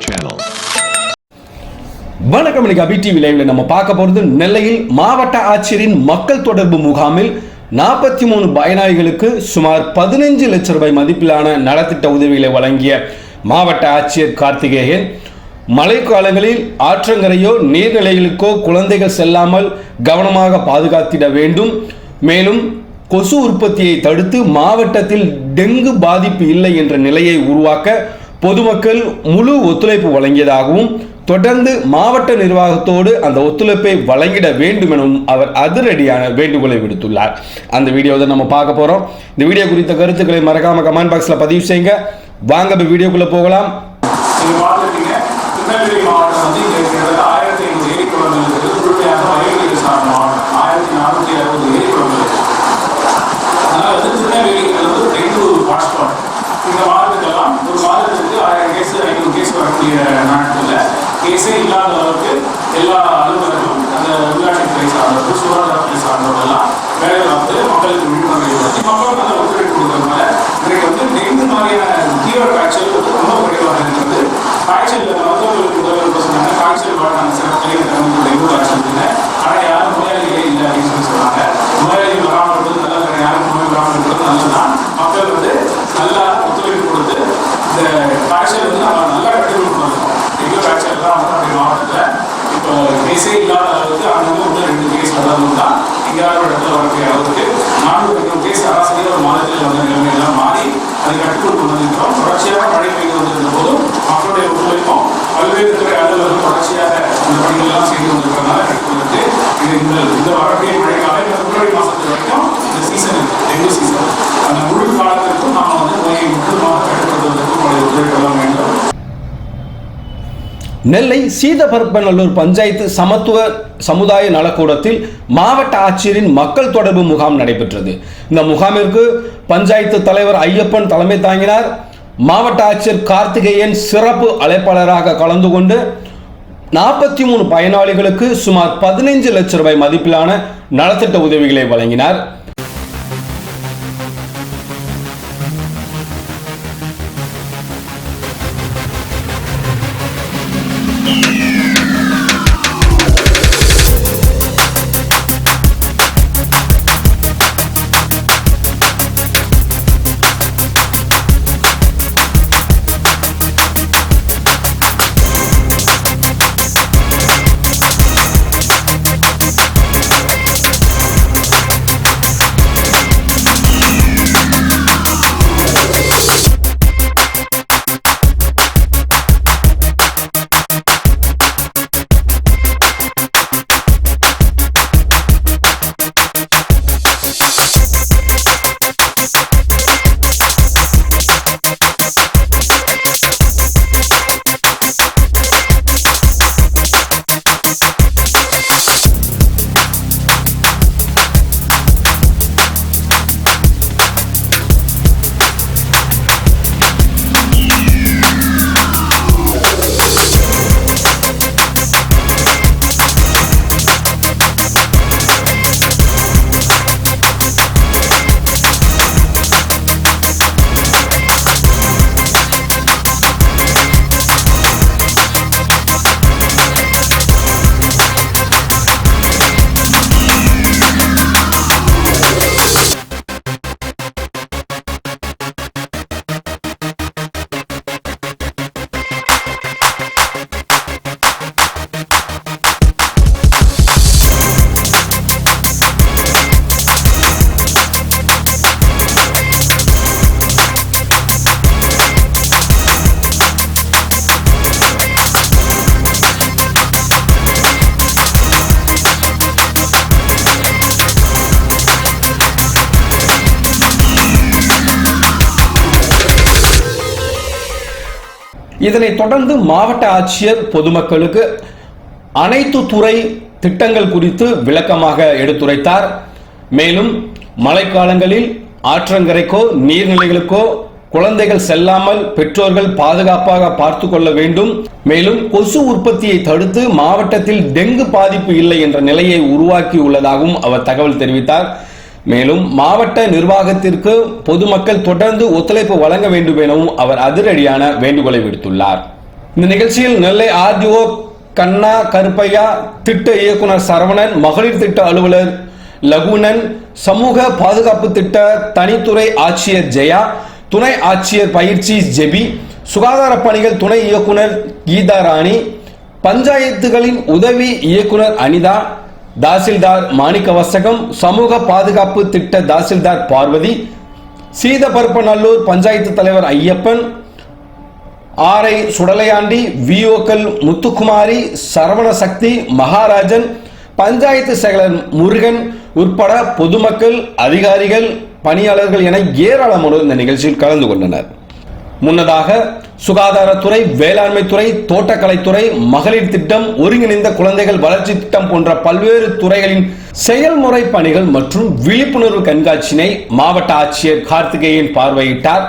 channel. வணக்கம் இன்னைக்கு அபி TV லைவ்ல நம்ம பார்க்க போறது நெல்லையில் மாவட்ட ஆட்சியரின் மக்கள் தொடர்பு முகாமில் நாற்பத்தி மூணு பயனாளிகளுக்கு சுமார் பதினஞ்சு லட்சம் ரூபாய் மதிப்பிலான நலத்திட்ட உதவிகளை வழங்கிய மாவட்ட ஆட்சியர் கார்த்திகேயன் மழைக்காலங்களில் ஆற்றங்கரையோ நீர்நிலைகளுக்கோ குழந்தைகள் செல்லாமல் கவனமாக பாதுகாத்திட வேண்டும் மேலும் கொசு உற்பத்தியை தடுத்து மாவட்டத்தில் டெங்கு பாதிப்பு இல்லை என்ற நிலையை உருவாக்க பொதுமக்கள் முழு ஒத்துழைப்பு வழங்கியதாகவும் தொடர்ந்து மாவட்ட நிர்வாகத்தோடு அந்த ஒத்துழைப்பை வழங்கிட வேண்டும் எனவும் அவர் அதிரடியான வேண்டுகோளை விடுத்துள்ளார். அந்த வீடியோவை நம்ம பார்க்க போறோம். இந்த வீடியோ குறித்த கருத்துக்களை மறக்காம கமெண்ட் பாக்ஸ்ல பதிவு செய்யுங்க. வாங்க இப்ப வீடியோக்குள்ள போகலாம். மாவட்டம் வந்து కేసే ఇలా சீசன் டெங்கு சீசன் அந்த முழு காலத்திற்கும் நாம் வந்து நோயை முக்கியமாக கட்டுப்படுத்துவதற்கு உங்களுடைய ஒத்துழைப்பெல்லாம் வேண்டும் நெல்லை சீதபரப்பநல்லூர் பஞ்சாயத்து சமத்துவ சமுதாய நலக்கூடத்தில் மாவட்ட ஆட்சியரின் மக்கள் தொடர்பு முகாம் நடைபெற்றது. இந்த முகாமிற்கு பஞ்சாயத்து தலைவர் ஐயப்பன் தலைமை தாங்கினார். மாவட்ட ஆட்சியர் கார்த்திகேயன் சிறப்பு அழைப்பாளராக கலந்து கொண்டு நாற்பத்தி மூணு பயனாளிகளுக்கு சுமார் பதினைஞ்சு லட்சம் ரூபாய் மதிப்பிலான நலத்திட்ட உதவிகளை வழங்கினார். இதனைத் தொடர்ந்து மாவட்ட ஆட்சியர் பொதுமக்களுக்கு அனைத்து துறை திட்டங்கள் குறித்து விளக்கமாக எடுத்துரைத்தார். மேலும் மழைக்காலங்களில் ஆற்றங்கரைக்கோ நீர்நிலைகளுக்கோ குழந்தைகள் செல்லாமல் பெற்றோர்கள் பாதுகாப்பாக பார்த்து கொள்ள வேண்டும். மேலும் கொசு உற்பத்தியை தடுத்து மாவட்டத்தில் டெங்கு பாதிப்பு இல்லை என்ற நிலையை உருவாக்கி உள்ளதாகவும் அவர் தகவல் தெரிவித்தார். மேலும் மாவட்ட நிர்வாகத்திற்கு பொதுமக்கள் தொடர்ந்து ஒத்துழைப்பு வழங்க வேண்டும் எனவும் அவர் அதிரடியான வேண்டுகோளை விடுத்துள்ளார். இந்த நிகழ்ச்சியில் நெல்லை ஆர்டிஓ கண்ணா கருப்பையா திட்ட இயக்குனர் சரவணன் மகளிர் திட்ட அலுவலர் லகுனன் சமூக பாதுகாப்பு திட்ட தனித்துறை ஆட்சியர் ஜெயா துணை ஆட்சியர் பயிற்சி ஜெபி சுகாதார பணிகள் துணை இயக்குனர் கீதா ராணி பஞ்சாயத்துகளின் உதவி இயக்குனர் அனிதா தாசில்தார் மாணிக்கவசகம் சமூக பாதுகாப்பு திட்ட தாசில்தார் பார்வதி சீதபரப்பநல்லூர் பஞ்சாயத்து தலைவர் ஐயப்பன் ஆரை சுடலையாண்டி விஓக்கள் முத்துக்குமாரி சரவணசக்தி மகாராஜன் பஞ்சாயத்து செயலர் முருகன் உட்பட பொதுமக்கள் அதிகாரிகள் பணியாளர்கள் என ஏராளமானோர் இந்த நிகழ்ச்சியில் கலந்து கொண்டனர். முன்னதாக சுகாதாரத்துறை வேளாண்மைத்துறை தோட்டக்கலைத்துறை மகளிர் திட்டம் ஒருங்கிணைந்த குழந்தைகள் வளர்ச்சி திட்டம் போன்ற பல்வேறு துறைகளின் செயல்முறை பணிகள் மற்றும் விழிப்புணர்வு கண்காட்சியினை மாவட்ட ஆட்சியர் கார்த்திகேயன் பார்வையிட்டார்.